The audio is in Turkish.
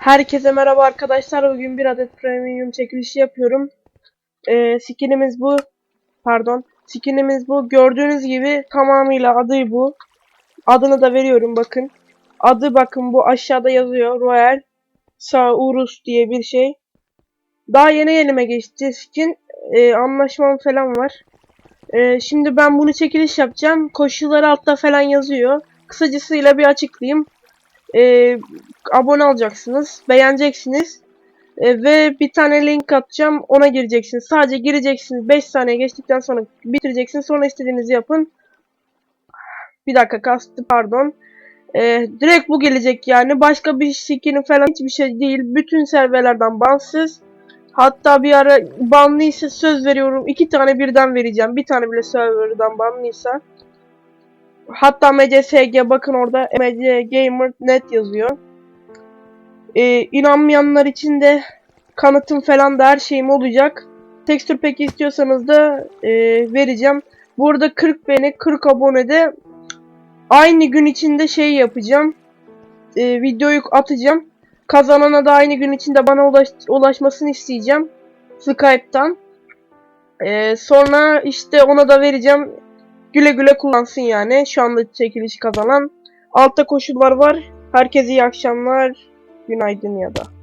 Herkese merhaba arkadaşlar. Bugün bir adet premium çekilişi yapıyorum. Ee, skinimiz bu. Pardon. Skinimiz bu. Gördüğünüz gibi tamamıyla adı bu. Adını da veriyorum bakın. Adı bakın bu aşağıda yazıyor. Royal Saurus diye bir şey. Daha yeni elime geçti skin. Ee, anlaşmam falan var. Ee, şimdi ben bunu çekiliş yapacağım. Koşulları altta falan yazıyor. Kısacasıyla bir açıklayayım. Ee, abone olacaksınız, beğeneceksiniz E, ve bir tane link atacağım ona gireceksiniz. Sadece gireceksiniz 5 saniye geçtikten sonra bitireceksiniz sonra istediğinizi yapın. Bir dakika kastı pardon. E, direkt bu gelecek yani başka bir skin'i falan hiçbir şey değil. Bütün serverlerden bansız. Hatta bir ara banlıysa söz veriyorum iki tane birden vereceğim. Bir tane bile serverden banlıysa. Hatta MCSG bakın orada MC Gamer net yazıyor. Ee, inanmayanlar için de kanıtım falan da her şeyim olacak. Tekstür peki istiyorsanız da e, vereceğim. Burada 40 beğeni 40 abonede aynı gün içinde şey yapacağım. E, videoyu atacağım. Kazanana da aynı gün içinde bana ulaş, ulaşmasını isteyeceğim. Skype'tan. E, sonra işte ona da vereceğim. Güle güle kullansın yani. Şu anda çekiliş kazanan. Altta koşullar var. Herkese iyi akşamlar. Günaydın ya da.